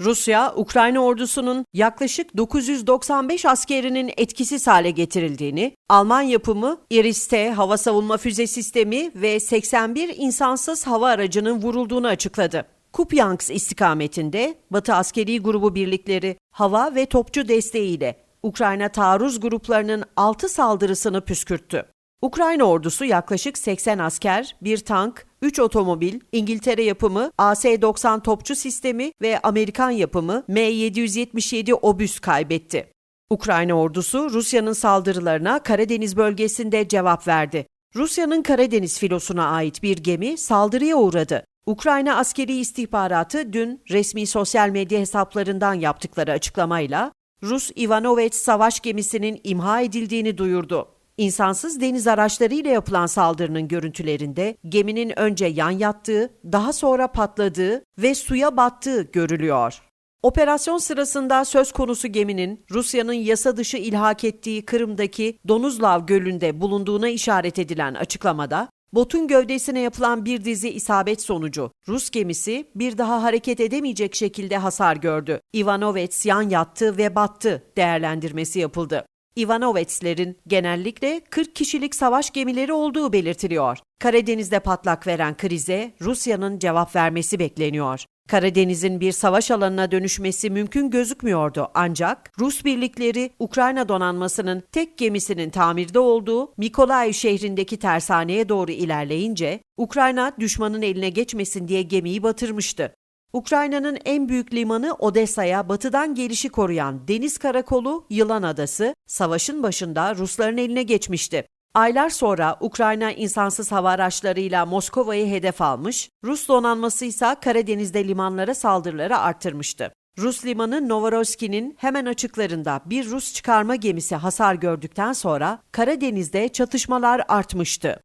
Rusya, Ukrayna ordusunun yaklaşık 995 askerinin etkisiz hale getirildiğini, Alman yapımı Iris-T hava savunma füze sistemi ve 81 insansız hava aracının vurulduğunu açıkladı. Kupyansk istikametinde Batı askeri grubu birlikleri hava ve topçu desteğiyle Ukrayna taarruz gruplarının 6 saldırısını püskürttü. Ukrayna ordusu yaklaşık 80 asker, bir tank, 3 otomobil, İngiltere yapımı AS-90 topçu sistemi ve Amerikan yapımı M-777 obüs kaybetti. Ukrayna ordusu Rusya'nın saldırılarına Karadeniz bölgesinde cevap verdi. Rusya'nın Karadeniz filosuna ait bir gemi saldırıya uğradı. Ukrayna askeri istihbaratı dün resmi sosyal medya hesaplarından yaptıkları açıklamayla Rus Ivanovets savaş gemisinin imha edildiğini duyurdu. İnsansız deniz araçlarıyla yapılan saldırının görüntülerinde geminin önce yan yattığı, daha sonra patladığı ve suya battığı görülüyor. Operasyon sırasında söz konusu geminin Rusya'nın yasa dışı ilhak ettiği Kırım'daki Donuzlav Gölü'nde bulunduğuna işaret edilen açıklamada, botun gövdesine yapılan bir dizi isabet sonucu Rus gemisi bir daha hareket edemeyecek şekilde hasar gördü. Ivanovets yan yattı ve battı değerlendirmesi yapıldı. Ivanovetslerin genellikle 40 kişilik savaş gemileri olduğu belirtiliyor. Karadeniz'de patlak veren krize Rusya'nın cevap vermesi bekleniyor. Karadeniz'in bir savaş alanına dönüşmesi mümkün gözükmüyordu ancak Rus birlikleri Ukrayna donanmasının tek gemisinin tamirde olduğu Mikolaiv şehrindeki tersaneye doğru ilerleyince Ukrayna düşmanın eline geçmesin diye gemiyi batırmıştı. Ukrayna'nın en büyük limanı Odessa'ya batıdan gelişi koruyan deniz karakolu Yılan Adası, savaşın başında Rusların eline geçmişti. Aylar sonra Ukrayna insansız hava araçlarıyla Moskova'yı hedef almış, Rus donanması ise Karadeniz'de limanlara saldırıları arttırmıştı. Rus limanı Novorossiysk'in hemen açıklarında bir Rus çıkarma gemisi hasar gördükten sonra Karadeniz'de çatışmalar artmıştı.